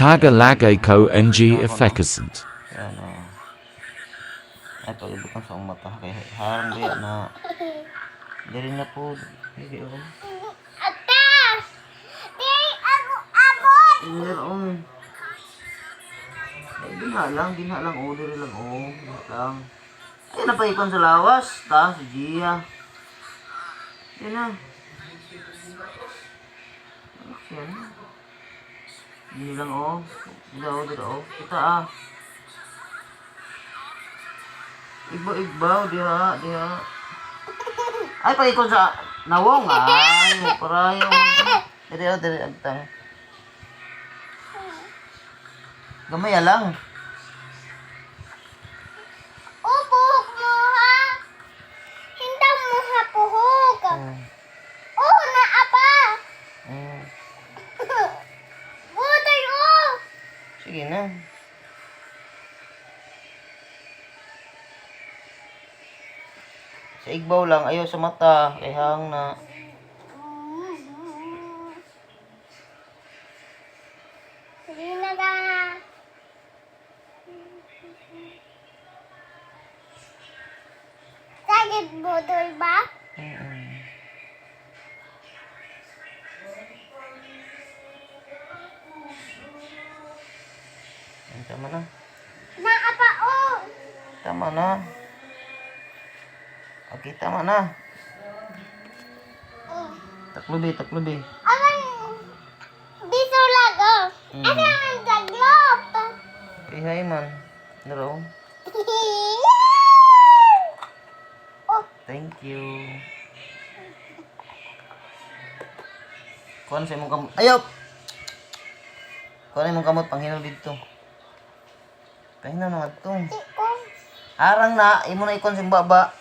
Tagalagay ko ng efficacent. Yan o. Ay, pag-ibutan sa mata. Kaya harang kaya na. Dali na po. Hindi o. Ata! Di ako abot! Hindi na o. Ay, dinha lang. Dinha lang o. Dali lang o. Dinha lang. Ay, napaikon sa lawas. Ta, si Gia. Yan na. Yan. Dili lang o. Dila o, dila o. Kita ah. Igba-igbaw, diha, diha. Ay, paikon sa nawong, ay, para yung, dili o, dili, agtang. Gamay lang. Sige na. Sa igbaw lang, ayaw sa mata, kay hang na. Sige na ka. Sakit butoy ba? Mm-mm. Ay, Tama na. Naapa o! Tama na. Okay, tama na. Taklubi, taklubi. Aman, dito lang o. Mm. Ano ang taglop? Hi man. Naro. oh, Thank you. Kuhan sa imong kamot. Ayaw! Kuhan imong kamot, panghinaw dito. Pahinaw na nga to. Harang na, imo na ikon sa baba.